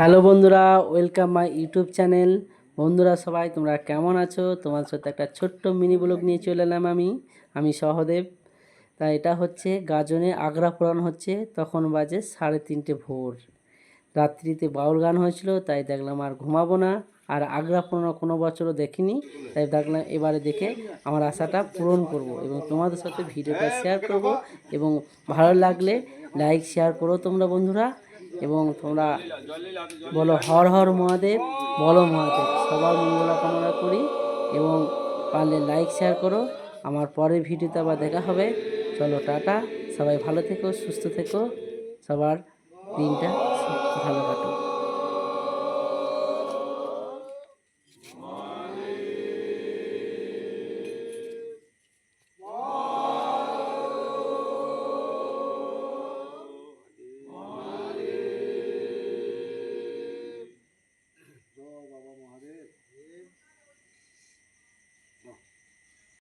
Hello বন্ধুরা welcome my YouTube channel বন্ধুরা, সবাই, তোমরা কেমন আছো? তোমার সাথে একটা ছোট্ট মিনি ব্লগ নিয়ে চলে এলাম আমি। আমি সহদেব। তা এটা হচ্ছে গাজনে আগ্রা পুরাণ হচ্ছে, তখন বাজে সাড়ে তিনটে ভোর। রাত্রিতে বাউল গান হয়েছিল, তাই দেখলাম আর ঘুমাবো না। আর আগ্রা পুরাণ কোনো বছরও দেখিনি, তাই দেখলাম এবারে দেখে আমার আশাটা পূরণ করব এবং তোমাদের সাথে ভিডিওটা শেয়ার করব। এবং ভালো লাগলে লাইক শেয়ার করো তোমরা বন্ধুরা। এবং তোমরা বলো হর হর মহাদেব, বলো মহাদেব। সবার মঙ্গলা কামনা করি এবং পারলে লাইক শেয়ার করো। আমার পরের ভিডিওতে আবার দেখা হবে। চলো টাটা। সবাই ভালো থেকো, সুস্থ থেকো। সবার দিনটা